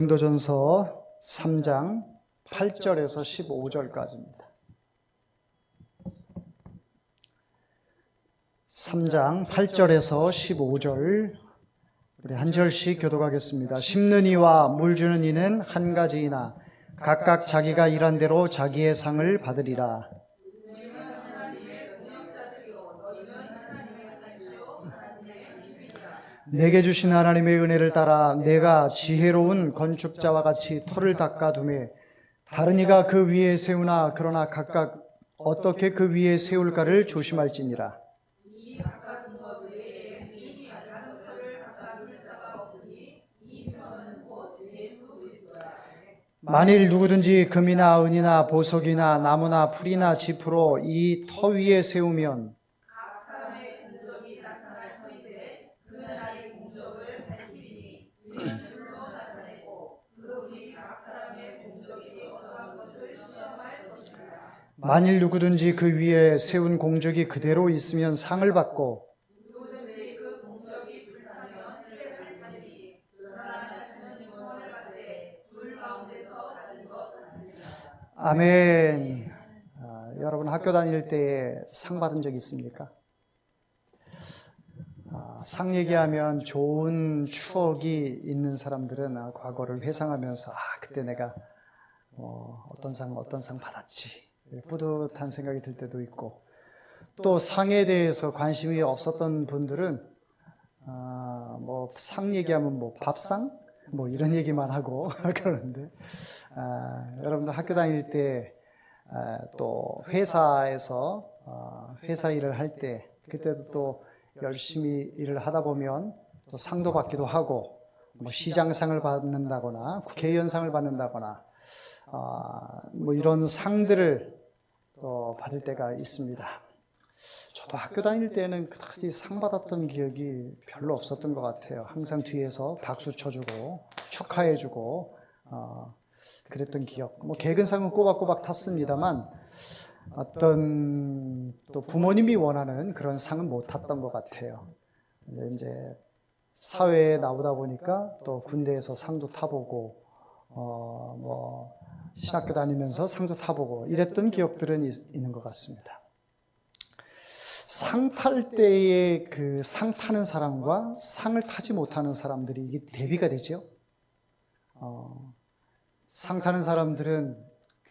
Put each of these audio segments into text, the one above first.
고린도전서 3장 8절에서 15절까지입니다. 3장 8절에서 15절 우리 한 절씩 교독하겠습니다. 심는 이와 물 주는 이는 한 가지이나 각각 자기가 일한 대로 자기의 상을 받으리라. 내게 주신 하나님의 은혜를 따라 내가 지혜로운 건축자와 같이 터를 닦아두매 다른 이가 그 위에 세우나 그러나 각각 어떻게 그 위에 세울까를 조심할지니라. 만일 누구든지 금이나 은이나 보석이나 나무나 풀이나 지프로 이 터 위에 세우면 만일 누구든지 그 위에 세운 공적이 그대로 있으면 상을 받고 아멘. 아, 여러분 학교 다닐 때 상 받은 적 있습니까? 아, 상 얘기하면 좋은 추억이 있는 사람들은 아, 과거를 회상하면서 아 그때 내가 뭐 어떤 상 어떤 상 받았지 뿌듯한 생각이 들 때도 있고 또 상에 대해서 관심이 없었던 분들은 아, 뭐 상 얘기하면 뭐 밥상? 뭐 이런 얘기만 하고 그러는데 아, 여러분들 학교 다닐 때또 회사에서 어, 회사 일을 할 때 그때도 또 열심히 일을 하다 보면 또 상도 받기도 하고 뭐 시장상을 받는다거나 국회의원상을 받는다거나 아, 뭐 이런 상들을 또 받을 때가 있습니다. 저도 학교 다닐 때는 그다지 상 받았던 기억이 별로 없었던 것 같아요. 항상 뒤에서 박수 쳐주고 축하해주고 어, 그랬던 기억. 뭐 개근상은 꼬박꼬박 탔습니다만 어떤 또 부모님이 원하는 그런 상은 못 탔던 것 같아요. 이제 사회에 나오다 보니까 또 군대에서 상도 타보고 어 뭐 신학교 다니면서 상도 타보고 이랬던 기억들은 있, 있는 것 같습니다. 상 탈 때의 그 상 타는 사람과 상을 타지 못하는 사람들이 이게 대비가 되죠. 어, 상 타는 사람들은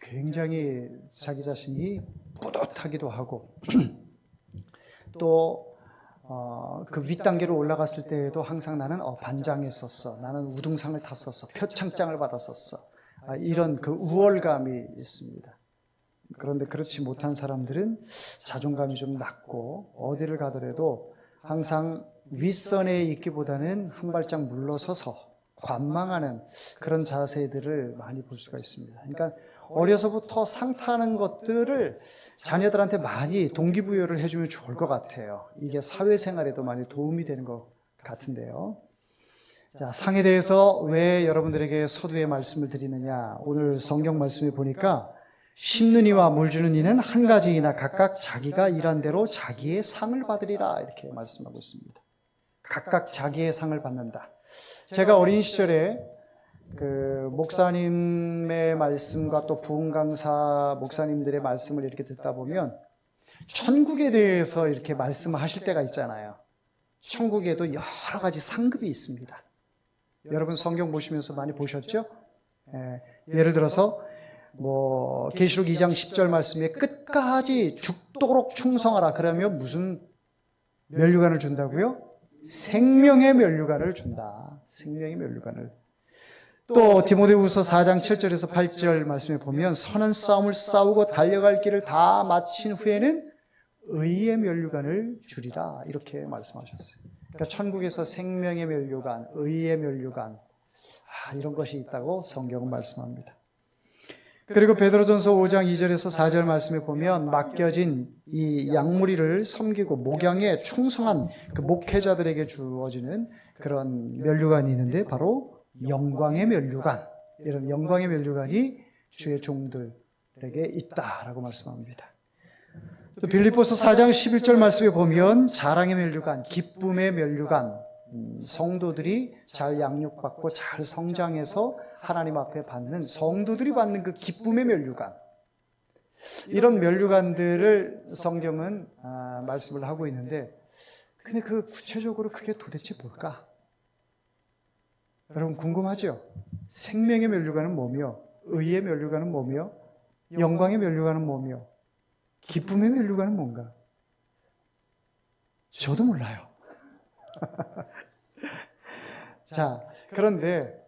굉장히 자기 자신이 뿌듯하기도 하고 또 어, 그 윗단계로 올라갔을 때에도 항상 나는 어, 반장했었어. 나는 우등상을 탔었어. 표창장을 받았었어. 아, 이런 그 우월감이 있습니다. 그런데 그렇지 못한 사람들은 자존감이 좀 낮고 어디를 가더라도 항상 윗선에 있기보다는 한 발짝 물러서서 관망하는 그런 자세들을 많이 볼 수가 있습니다. 그러니까 어려서부터 상타는 것들을 자녀들한테 많이 동기부여를 해주면 좋을 것 같아요. 이게 사회생활에도 많이 도움이 되는 것 같은데요. 자, 상에 대해서 왜 여러분들에게 서두에 말씀을 드리느냐. 오늘 성경 말씀에 보니까 심는 이와 물 주는 이는 한 가지 이나 각각 자기가 일한 대로 자기의 상을 받으리라. 이렇게 말씀하고 있습니다. 각각 자기의 상을 받는다. 제가 어린 시절에 그 목사님의 말씀과 또 부흥 강사 목사님들의 말씀을 이렇게 듣다 보면 천국에 대해서 이렇게 말씀하실 때가 있잖아요. 천국에도 여러 가지 상급이 있습니다. 여러분 성경 보시면서 많이 보셨죠? 예, 예를 들어서 뭐 계시록 2장 10절 말씀에 끝까지 죽도록 충성하라 그러면 무슨 면류관을 준다고요? 생명의 면류관을 준다. 생명의 면류관을. 또 디모데후서 4장 7절에서 8절 말씀에 보면 선한 싸움을 싸우고 달려갈 길을 다 마친 후에는 의의 면류관을 주리라 이렇게 말씀하셨어요. 그러니까 천국에서 생명의 면류관, 의의 면류관 아, 이런 것이 있다고 성경은 말씀합니다. 그리고 베드로전서 5장 2절에서 4절 말씀에 보면 맡겨진 이 양무리를 섬기고 목양에 충성한 그 목회자들에게 주어지는 그런 면류관이 있는데 바로 영광의 면류관 이런 영광의 면류관이 주의 종들에게 있다라고 말씀합니다. 또 빌립보서 4장 11절 말씀에 보면 자랑의 면류관, 기쁨의 면류관, 음, 성도들이 잘 양육받고 잘 성장해서 하나님 앞에 받는 성도들이 받는 그 기쁨의 면류관. 이런 면류관들을 성경은 아, 말씀을 하고 있는데, 근데 그 구체적으로 그게 도대체 뭘까? 여러분 궁금하죠? 생명의 면류관은 뭐며, 의의 면류관은 뭐며, 영광의 면류관은 뭐며, 기쁨의 면류관은 뭔가? 저도 몰라요. 자, 그런데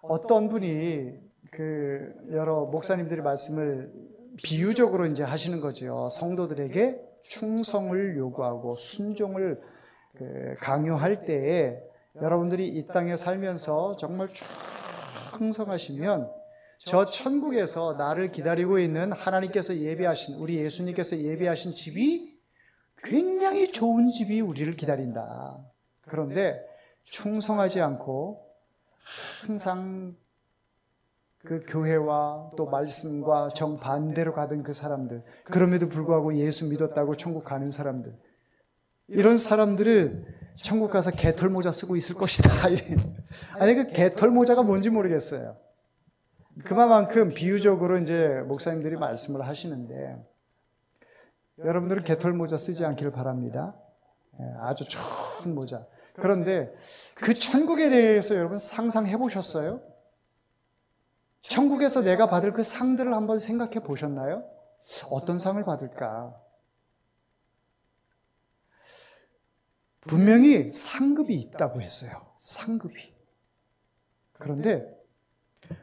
어떤 분이 그 여러 목사님들이 말씀을 비유적으로 이제 하시는 거죠. 성도들에게 충성을 요구하고 순종을 그 강요할 때에 여러분들이 이 땅에 살면서 정말 충성하시면 저 천국에서 나를 기다리고 있는 하나님께서 예배하신 우리 예수님께서 예배하신 집이 굉장히 좋은 집이 우리를 기다린다. 그런데 충성하지 않고 항상 그 교회와 또 말씀과 정반대로 가던 그 사람들, 그럼에도 불구하고 예수 믿었다고 천국 가는 사람들, 이런 사람들을 천국 가서 개털 모자 쓰고 있을 것이다. 아니, 그 개털 모자가 뭔지 모르겠어요. 그만큼 비유적으로 이제 목사님들이 말씀을 하시는데, 여러분들은 개털 모자 쓰지 않기를 바랍니다. 예, 아주 좋은 모자. 그런데 그 천국에 대해서 여러분 상상해 보셨어요? 천국에서 내가 받을 그 상들을 한번 생각해 보셨나요? 어떤 상을 받을까? 분명히 상급이 있다고 했어요. 상급이. 그런데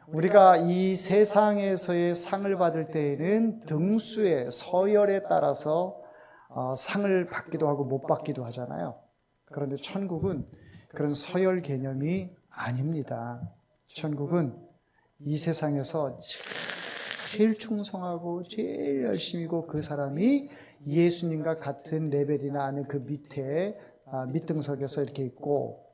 우리가 이 세상에서의 상을 받을 때에는 등수의 서열에 따라서 어, 상을 받기도 하고 못 받기도 하잖아요. 그런데 천국은 그런 서열 개념이 아닙니다. 천국은 이 세상에서 제일 충성하고 제일 열심히고 그 사람이 예수님과 같은 레벨이나 아닌 그 밑에 아, 밑등석에서 이렇게 있고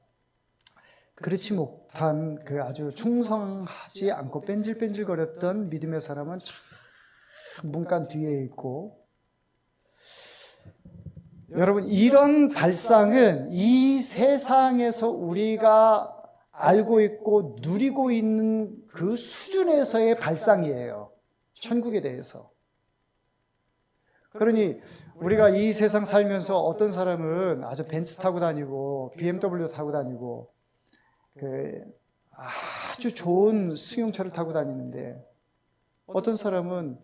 그렇지 못한 그 아주 충성하지 않고 뺀질뺀질거렸던 믿음의 사람은 참 문간 뒤에 있고 여러분 이런 발상은 이 세상에서 우리가 알고 있고 누리고 있는 그 수준에서의 발상이에요. 천국에 대해서. 그러니 우리가 이 세상 살면서 어떤 사람은 아주 벤츠 타고 다니고 BMW 타고 다니고 그 아주 좋은 승용차를 타고 다니는데 어떤 사람은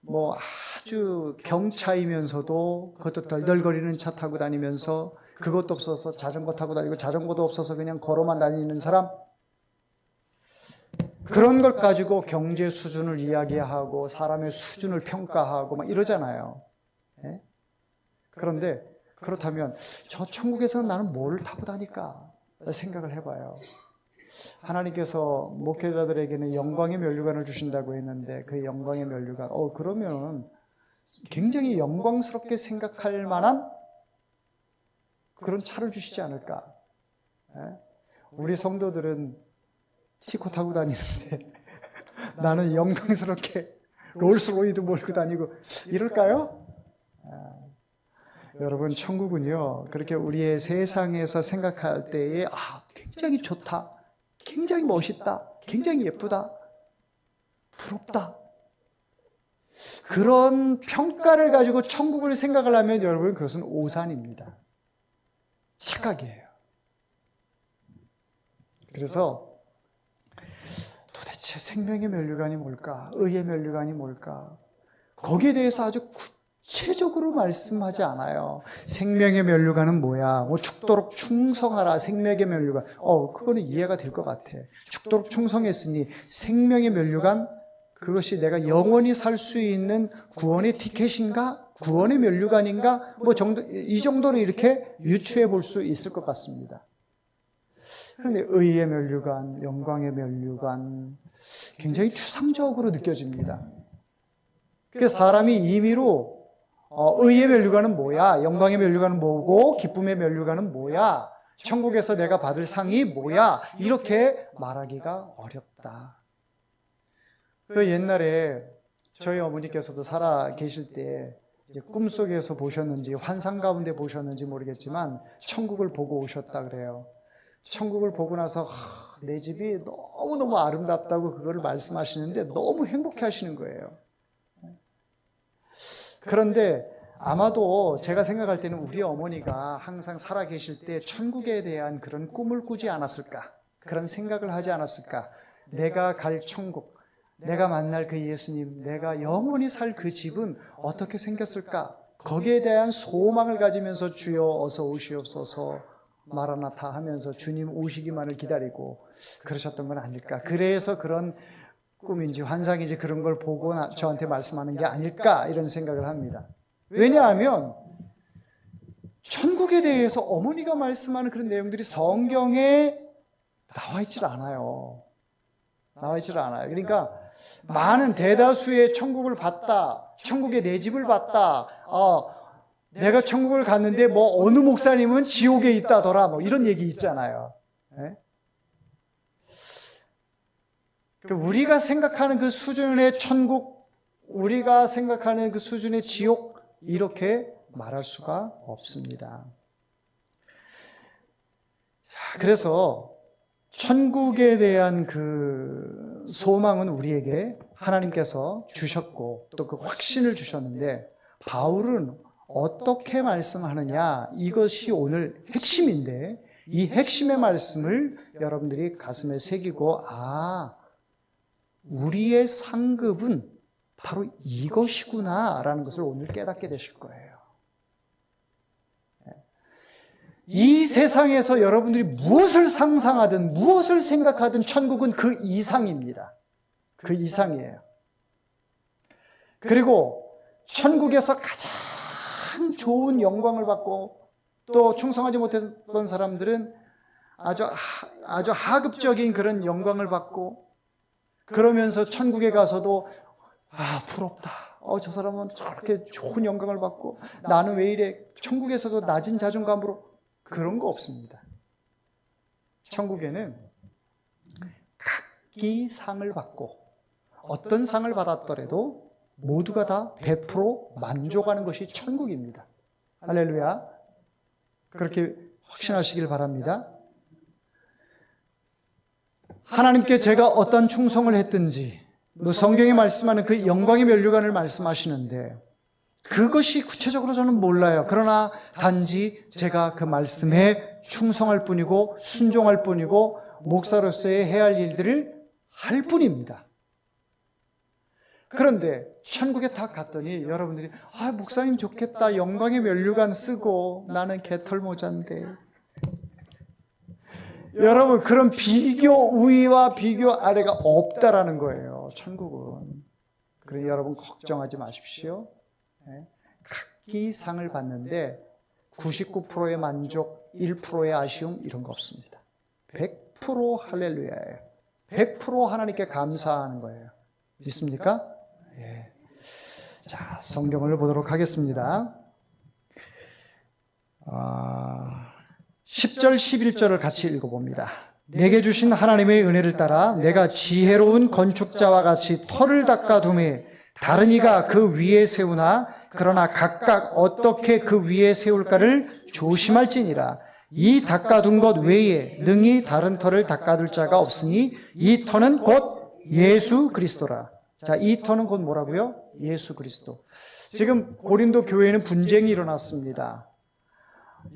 뭐 아주 경차이면서도 그것도 덜덜거리는 차 타고 다니면서 그것도 없어서 자전거 타고 다니고 자전거도 없어서 그냥 걸어만 다니는 사람 그런 걸 가지고 경제 수준을 이야기하고 사람의 수준을 평가하고 막 이러잖아요. 예? 그런데 그렇다면 저 천국에서 나는 뭘 타고 다닐까 생각을 해봐요. 하나님께서 목회자들에게는 영광의 면류관을 주신다고 했는데 그 영광의 면류관, 어 그러면 굉장히 영광스럽게 생각할 만한 그런 차를 주시지 않을까? 예? 우리 성도들은 티코 타고 다니는데 나는 영광스럽게 롤스로이드 몰고 다니고 이럴까요? 아, 여러분 천국은요 그렇게 우리의 세상에서 생각할 때에 아 굉장히 좋다, 굉장히 멋있다, 굉장히 예쁘다, 부럽다 그런 평가를 가지고 천국을 생각을 하면 여러분 그것은 오산입니다. 착각이에요. 그래서 도대체 생명의 면류관이 뭘까? 의의 면류관이 뭘까? 거기에 대해서 아주 구체적으로 말씀하지 않아요. 생명의 면류관은 뭐야? 뭐 죽도록 충성하라. 생명의 면류관. 어, 그거는 이해가 될 것 같아. 죽도록 충성했으니 생명의 면류관 그것이 내가 영원히 살 수 있는 구원의 티켓인가? 구원의 면류관인가? 뭐 정도, 이 정도로 이렇게 유추해 볼 수 있을 것 같습니다. 그런데 의의 면류관, 영광의 면류관, 굉장히 추상적으로 느껴집니다. 그 사람이 임의로 어, 의의 면류관은 뭐야? 영광의 면류관은 뭐고? 기쁨의 면류관은 뭐야? 천국에서 내가 받을 상이 뭐야? 이렇게 말하기가 어렵다. 그 옛날에 저희 어머니께서도 살아 계실 때 꿈속에서 보셨는지 환상 가운데 보셨는지 모르겠지만 천국을 보고 오셨다 그래요. 천국을 보고 나서 하, 내 집이 너무너무 아름답다고 그걸 말씀하시는데 너무 행복해 하시는 거예요. 그런데 아마도 제가 생각할 때는 우리 어머니가 항상 살아 계실 때 천국에 대한 그런 꿈을 꾸지 않았을까? 그런 생각을 하지 않았을까? 내가 갈 천국, 내가 만날 그 예수님, 내가 영원히 살 그 집은 어떻게 생겼을까? 거기에 대한 소망을 가지면서 주여 어서 오시옵소서 마라나타 하면서 주님 오시기만을 기다리고 그러셨던 건 아닐까? 그래서 그런 꿈인지 환상인지 그런 걸 보고 나- 저한테 말씀하는 게 아닐까 이런 생각을 합니다. 왜냐하면 천국에 대해서 어머니가 말씀하는 그런 내용들이 성경에 나와 있질 않아요. 나와 있질 않아요. 그러니까 많은 대다수의 천국을 봤다, 천국에 내 집을 봤다, 어, 내가 천국을 갔는데 뭐 어느 목사님은 지옥에 있다더라, 뭐 이런 얘기 있잖아요. 예? 그러니까 우리가 생각하는 그 수준의 천국, 우리가 생각하는 그 수준의 지옥, 이렇게 말할 수가 없습니다. 자, 그래서 천국에 대한 그 소망은 우리에게 하나님께서 주셨고 또 그 확신을 주셨는데 바울은 어떻게 말씀하느냐 이것이 오늘 핵심인데 이 핵심의 말씀을 여러분들이 가슴에 새기고 아 우리의 상급은 바로 이것이구나라는 것을 오늘 깨닫게 되실 거예요. 이 세상에서 여러분들이 무엇을 상상하든 무엇을 생각하든 천국은 그 이상입니다. 그 이상이에요. 그리고 천국에서 가장 좋은 영광을 받고 또 충성하지 못했던 사람들은 아주 하, 아주 하급적인 그런 영광을 받고 그러면서 천국에 가서도 아 부럽다. 어 저 사람은 저렇게 좋은 영광을 받고 나는 왜 이래? 천국에서도 낮은 자존감으로 그런 거 없습니다. 천국에는 각기 상을 받고 어떤 상을 받았더라도 모두가 다 100% 만족하는 것이 천국입니다. 할렐루야. 그렇게 확신하시길 바랍니다. 하나님께 제가 어떤 충성을 했든지 뭐 성경이 말씀하는 그 영광의 면류관을 말씀하시는데 그것이 구체적으로 저는 몰라요. 그러나 단지 제가 그 말씀에 충성할 뿐이고 순종할 뿐이고 목사로서의 해야 할 일들을 할 뿐입니다. 그런데 천국에 딱 갔더니 여러분들이 아 목사님 좋겠다 영광의 면류관 쓰고 나는 개털 모자인데 여러분 그런 비교 위와 비교 아래가 없다라는 거예요 천국은 그러니 여러분 걱정하지 마십시오 네. 각기 상을 받는데 99%의 만족 1%의 아쉬움 이런 거 없습니다 100% 할렐루야예요 100% 하나님께 감사하는 거예요 믿습니까? 예. 자, 성경을 보도록 하겠습니다. 아, 10절, 11절을 같이 읽어봅니다. 내게 주신 하나님의 은혜를 따라 내가 지혜로운 건축자와 같이 터를 닦아둠에 다른 이가 그 위에 세우나 그러나 각각 어떻게 그 위에 세울까를 조심할지니라. 이 닦아둔 것 외에 능히 다른 터를 닦아둘 자가 없으니 이 터는 곧 예수 그리스도라. 자, 이 터는 곧 뭐라고요? 예수 그리스도. 지금 고린도 교회에는 분쟁이 일어났습니다.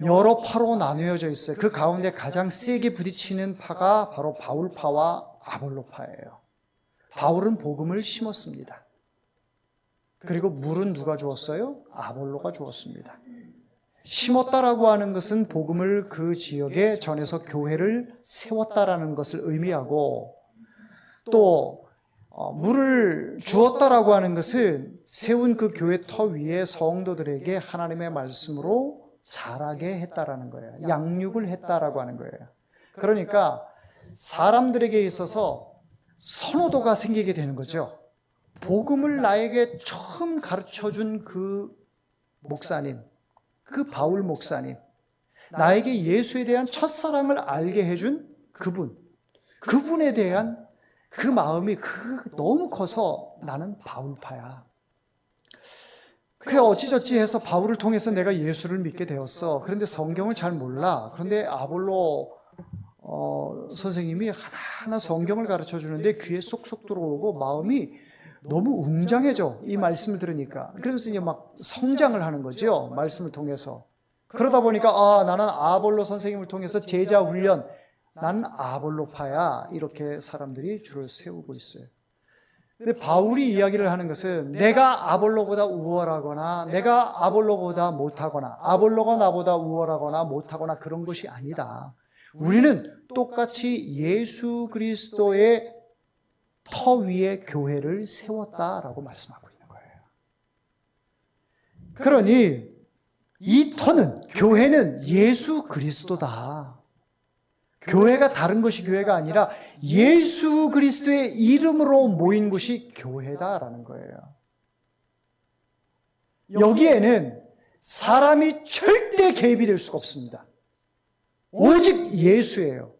여러 파로 나누어져 있어요. 그 가운데 가장 세게 부딪히는 파가 바로 바울파와 아볼로파예요. 바울은 복음을 심었습니다. 그리고 물은 누가 주었어요? 아볼로가 주었습니다. 심었다라고 하는 것은 복음을 그 지역에 전해서 교회를 세웠다라는 것을 의미하고 또 어, 물을 주었다라고 하는 것은 세운 그 교회 터 위에 성도들에게 하나님의 말씀으로 자라게 했다라는 거예요. 양육을 했다라고 하는 거예요. 그러니까 사람들에게 있어서 선호도가 생기게 되는 거죠. 복음을 나에게 처음 가르쳐 준 그 목사님, 그 바울 목사님, 나에게 예수에 대한 첫사랑을 알게 해준 그분, 그분에 대한 그 마음이 그 너무 커서 나는 바울파야. 그래 어찌저찌 해서 바울을 통해서 내가 예수를 믿게 되었어. 그런데 성경을 잘 몰라. 그런데 아볼로 어, 선생님이 하나하나 성경을 가르쳐 주는데 귀에 쏙쏙 들어오고 마음이 너무 웅장해져. 이 말씀을 들으니까. 그래서 이제 막 성장을 하는 거죠. 말씀을 통해서. 그러다 보니까 아, 나는 아볼로 선생님을 통해서 제자 훈련, 나는 아볼로파야. 이렇게 사람들이 줄을 세우고 있어요. 근데 바울이 이야기를 하는 것은 내가 아볼로보다 우월하거나 내가 아볼로보다 못하거나 아볼로가 나보다 우월하거나 못하거나 그런 것이 아니다. 우리는 똑같이 예수 그리스도의 터 위에 교회를 세웠다라고 말씀하고 있는 거예요. 그러니 이 터는 교회는 예수 그리스도다. 교회가 다른 것이 교회가 아니라 예수 그리스도의 이름으로 모인 것이 교회다라는 거예요. 여기에는 사람이 절대 개입이 될 수가 없습니다. 오직 예수예요.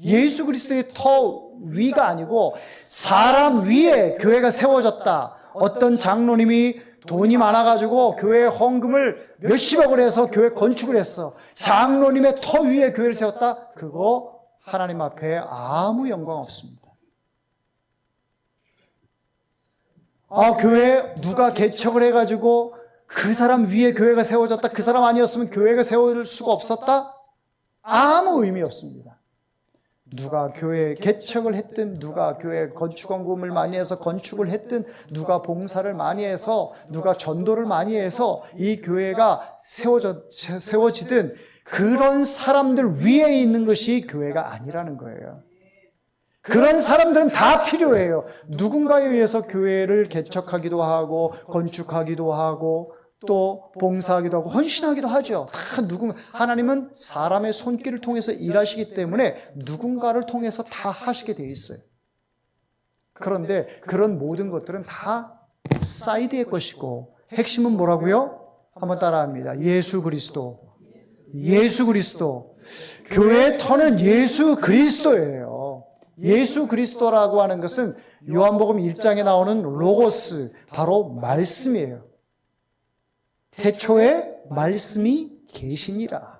예수 그리스도의 터 위가 아니고 사람 위에 교회가 세워졌다. 어떤 장로님이 돈이 많아가지고 교회 헌금을 몇십억을 해서 교회 건축을 했어. 장로님의 터 위에 교회를 세웠다? 그거 하나님 앞에 아무 영광 없습니다. 아, 교회 누가 개척을 해가지고 그 사람 위에 교회가 세워졌다? 그 사람 아니었으면 교회가 세워질 수가 없었다? 아무 의미 없습니다. 누가 교회 개척을 했든, 누가 교회 건축 원금을 많이 해서 건축을 했든, 누가 봉사를 많이 해서, 누가 전도를 많이 해서 이 교회가 세워져, 세워지든 그런 사람들 위에 있는 것이 교회가 아니라는 거예요. 그런 사람들은 다 필요해요. 누군가에 의해서 교회를 개척하기도 하고, 건축하기도 하고, 또 봉사하기도 하고 헌신하기도 하죠. 다 누군 하나님은 사람의 손길을 통해서 일하시기 때문에 누군가를 통해서 다 하시게 돼 있어요. 그런데 그런 모든 것들은 다 사이드의 것이고 핵심은 뭐라고요? 한번 따라합니다. 예수 그리스도. 예수 그리스도. 교회의 터는 예수 그리스도예요. 예수 그리스도라고 하는 것은 요한복음 1장에 나오는 로고스, 바로 말씀이에요. 태초에 말씀이 계시니라.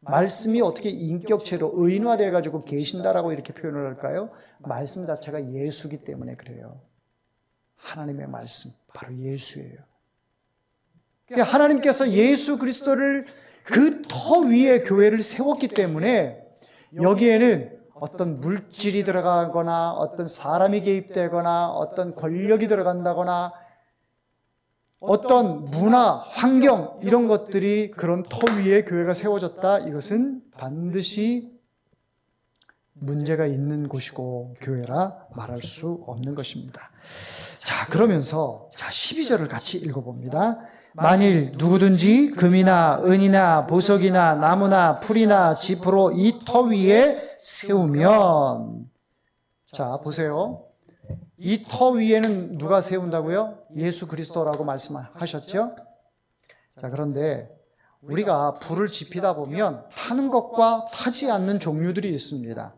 말씀이 어떻게 인격체로 의인화되어 가지고 계신다라고 이렇게 표현을 할까요? 말씀 자체가 예수기 때문에 그래요. 하나님의 말씀 바로 예수예요. 그러니까 하나님께서 예수 그리스도를 그 터 위에 교회를 세웠기 때문에 여기에는 어떤 물질이 들어가거나 어떤 사람이 개입되거나 어떤 권력이 들어간다거나 어떤 문화, 환경 이런 것들이 그런 터 위에 교회가 세워졌다. 이것은 반드시 문제가 있는 곳이고 교회라 말할 수 없는 것입니다. 자, 그러면서 자, 12절을 같이 읽어 봅니다. 만일 누구든지 금이나 은이나 보석이나 나무나 풀이나 지프로 이 터 위에 세우면 자, 보세요. 이 터 위에는 누가 세운다고요? 예수 그리스도라고 말씀하셨죠? 자, 그런데 우리가 불을 지피다 보면 타는 것과 타지 않는 종류들이 있습니다.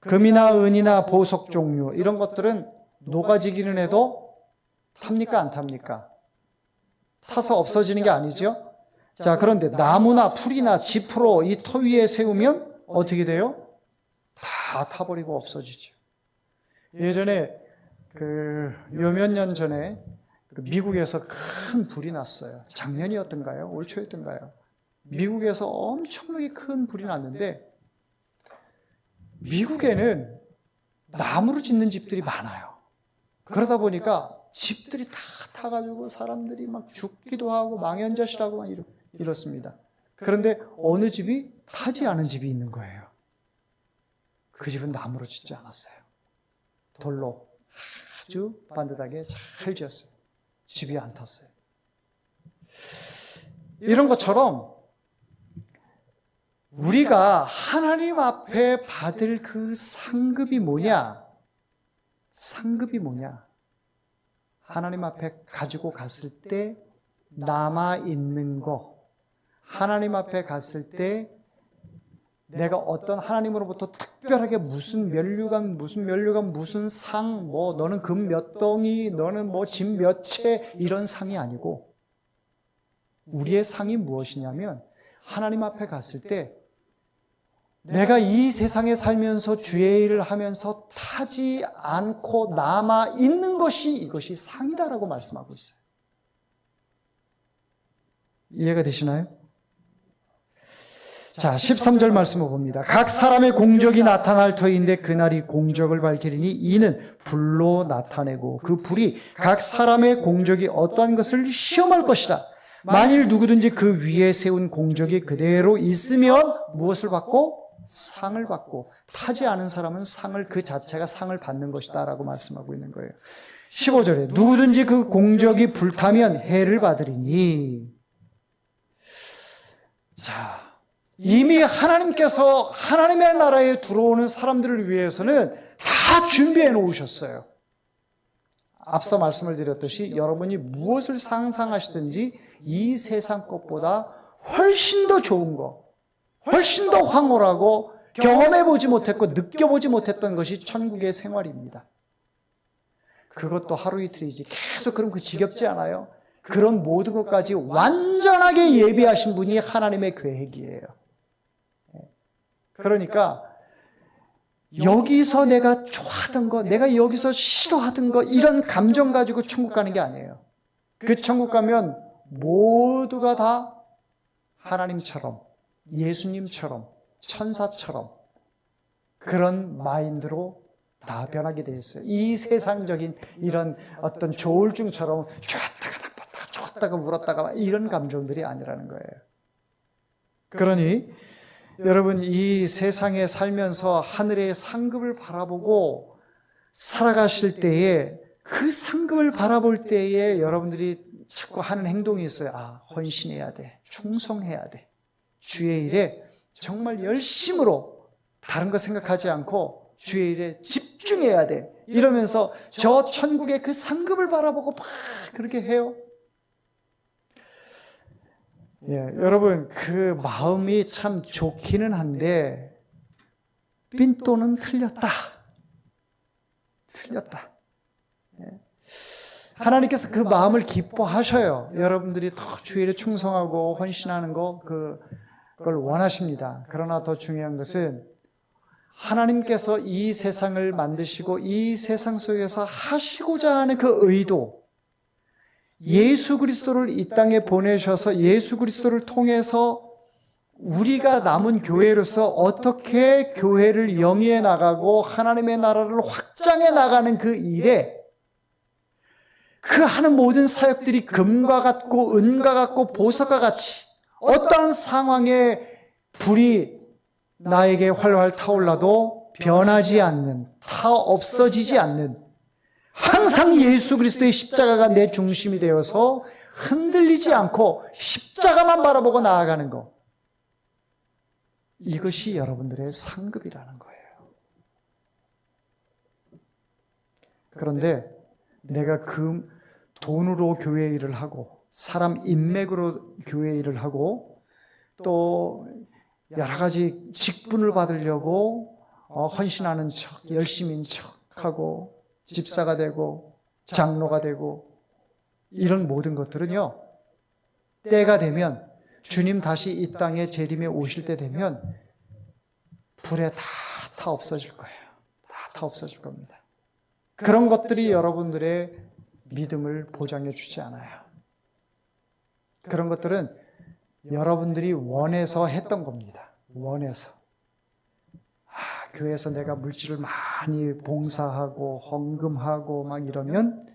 금이나 은이나 보석 종류, 이런 것들은 녹아지기는 해도 탑니까? 안 탑니까? 타서 없어지는 게 아니죠? 자, 그런데 나무나 풀이나 지프로 이 터 위에 세우면 어떻게 돼요? 다 타버리고 없어지죠. 예전에 그 요 몇 년 전에 그 미국에서 큰 불이 났어요. 작년이었던가요? 올 초였던가요? 미국에서 엄청나게 큰 불이 났는데 미국에는 나무로 짓는 집들이 많아요. 그러다 보니까 집들이 다 타가지고 사람들이 막 죽기도 하고 망연자실하고 막 이렇, 이렇습니다. 그런데 어느 집이 타지 않은 집이 있는 거예요. 그 집은 나무로 짓지 않았어요. 돌로 아주 반듯하게 잘 지었어요. 집이 안 탔어요. 이런 것처럼 우리가 하나님 앞에 받을 그 상급이 뭐냐? 상급이 뭐냐? 하나님 앞에 가지고 갔을 때 남아 있는 거. 하나님 앞에 갔을 때 내가 어떤 하나님으로부터 특별하게 무슨 면류관, 무슨 면류관, 무슨 상, 뭐 너는 금 몇 덩이, 너는 뭐 집 몇 채 이런 상이 아니고 우리의 상이 무엇이냐면 하나님 앞에 갔을 때 내가 이 세상에 살면서 주의 일을 하면서 타지 않고 남아 있는 것이 이것이 상이다라고 말씀하고 있어요. 이해가 되시나요? 자, 13절 말씀을 봅니다. 각 사람의 공적이 나타날 터인데 그날이 공적을 밝히리니 이는 불로 나타내고 그 불이 각 사람의 공적이 어떠한 것을 시험할 것이라. 만일 누구든지 그 위에 세운 공적이 그대로 있으면 무엇을 받고? 상을 받고 타지 않은 사람은 상을 그 자체가 상을 받는 것이다 라고 말씀하고 있는 거예요. 15절에 누구든지 그 공적이 불타면 해를 받으리니 자, 이미 하나님께서 하나님의 나라에 들어오는 사람들을 위해서는 다 준비해 놓으셨어요. 앞서 말씀을 드렸듯이 여러분이 무엇을 상상하시든지 이 세상 것보다 훨씬 더 좋은 거, 훨씬 더 황홀하고 경험해 보지 못했고 느껴보지 못했던 것이 천국의 생활입니다. 그것도 하루 이틀이지. 계속 그럼 그 지겹지 않아요? 그런 모든 것까지 완전하게 예비하신 분이 하나님의 계획이에요. 그러니까 여기서 내가 좋아하던 거, 내가 여기서 싫어하던 거, 이런 감정 가지고 천국 가는 게 아니에요. 그 천국 가면 모두가 다 하나님처럼, 예수님처럼, 천사처럼 그런 마인드로 다 변하게 되어 있어요. 이 세상적인 이런 어떤 조울증처럼 좋았다가 나빴다가 좋았다가 울었다가 이런 감정들이 아니라는 거예요. 그러니 여러분 이 세상에 살면서 하늘의 상급을 바라보고 살아가실 때에 그 상급을 바라볼 때에 여러분들이 자꾸 하는 행동이 있어요. 아, 헌신해야 돼. 충성해야 돼. 주의 일에 정말 열심으로 다른 거 생각하지 않고 주의 일에 집중해야 돼. 이러면서 저 천국의 그 상급을 바라보고 막 그렇게 해요. 예, 여러분 그 마음이 참 좋기는 한데 삔또는 틀렸다. 틀렸다. 예. 하나님께서 그 마음을 기뻐하셔요. 여러분들이 더 주일에 충성하고 헌신하는 거 그, 그걸 원하십니다. 그러나 더 중요한 것은 하나님께서 이 세상을 만드시고 이 세상 속에서 하시고자 하는 그 의도, 예수 그리스도를 이 땅에 보내셔서 예수 그리스도를 통해서 우리가 남은 교회로서 어떻게 교회를 영위해 나가고 하나님의 나라를 확장해 나가는 그 일에 그 하는 모든 사역들이 금과 같고 은과 같고 보석과 같이 어떠한 상황에 불이 나에게 활활 타올라도 변하지 않는, 타 없어지지 않는 항상 예수 그리스도의 십자가가 내 중심이 되어서 흔들리지 않고 십자가만 바라보고 나아가는 것. 이것이 여러분들의 상급이라는 거예요. 그런데 내가 그 돈으로 교회 일을 하고 사람 인맥으로 교회 일을 하고 또 여러 가지 직분을 받으려고 어, 헌신하는 척, 열심인 척 하고 집사가 되고 장로가 되고 이런 모든 것들은요. 때가 되면 주님 다시 이 땅에 재림에 오실 때 되면 불에 다 타 없어질 거예요. 다 타 없어질 겁니다. 그런 것들이 여러분들의 믿음을 보장해 주지 않아요. 그런 것들은 여러분들이 원해서 했던 겁니다. 원해서. 아, 교회에서 내가 물질을 많이 봉사하고 헌금하고 막 이러면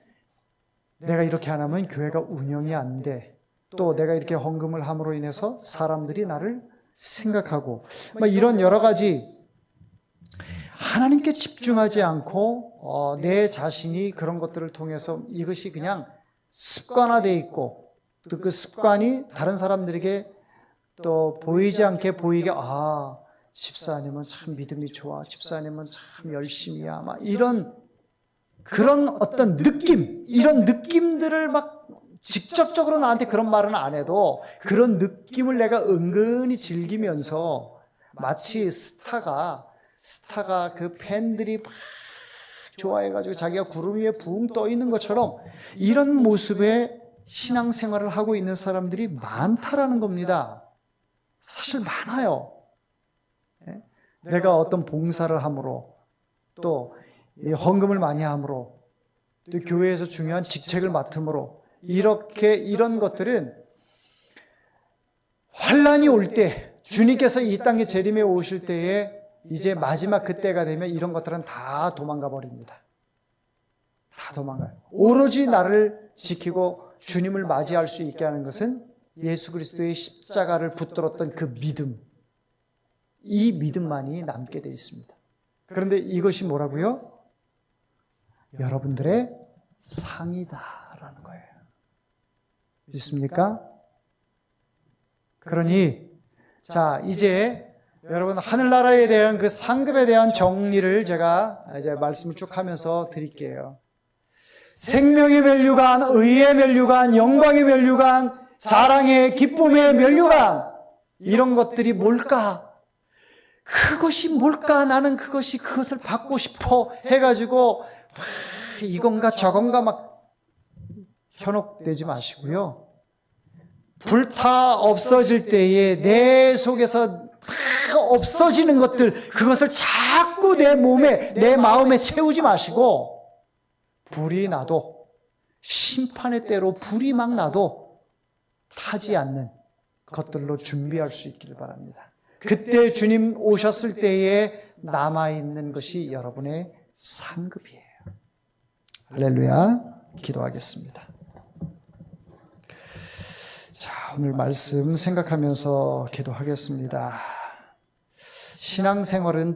내가 이렇게 안 하면 교회가 운영이 안 돼. 또 내가 이렇게 헌금을 함으로 인해서 사람들이 나를 생각하고 막 이런 여러 가지 하나님께 집중하지 않고 어, 내 자신이 그런 것들을 통해서 이것이 그냥 습관화되어 있고 또 그 습관이 다른 사람들에게 또 보이지 않게 보이게 아 집사님은 참 믿음이 좋아 집사님은 참 열심이야 막 이런 그런 어떤 느낌 이런 느낌들을 막 직접적으로 나한테 그런 말은 안 해도 그런 느낌을 내가 은근히 즐기면서 마치 스타가 스타가 그 팬들이 막 좋아해가지고 자기가 구름 위에 붕 떠 있는 것처럼 이런 모습의 신앙생활을 하고 있는 사람들이 많다라는 겁니다. 사실 많아요. 예? 내가 어떤 봉사를 함으로 또이 헌금을 많이 함으로 또 교회에서 중요한 직책을 맡음으로 이렇게 이런 것들은 환란이 올 때 주님께서 이 땅에 재림에 오실 때에 이제 마지막 그때가 되면 이런 것들은 다 도망가 버립니다. 다 도망가요. 오로지 나를 지키고 주님을 맞이할 수 있게 하는 것은 예수 그리스도의 십자가를 붙들었던 그 믿음. 이 믿음만이 남게 되어 있습니다. 그런데 이것이 뭐라고요? 여러분들의 상이다라는 거예요. 믿습니까? 그러니 자 이제 여러분 하늘나라에 대한 그 상급에 대한 정리를 제가 이제 말씀을 쭉 하면서 드릴게요. 생명의 멸류관, 의의 멸류관, 영광의 멸류관, 자랑의 기쁨의 멸류관 이런 것들이 뭘까? 그것이 뭘까? 나는 그것이 그것을 받고 싶어 해가지고 와, 이건가 저건가 막 현혹되지 마시고요. 불타 없어질 때에 내 속에서 다 없어지는 것들 그것을 자꾸 내 몸에 내 마음에 채우지 마시고 불이 나도 심판의 때로 불이 막 나도 타지 않는 것들로 준비할 수 있기를 바랍니다. 그때 주님 오셨을 때에 남아있는 것이 여러분의 상급이에요. 할렐루야. 기도하겠습니다. 자, 오늘 말씀 생각하면서 기도하겠습니다. 신앙생활은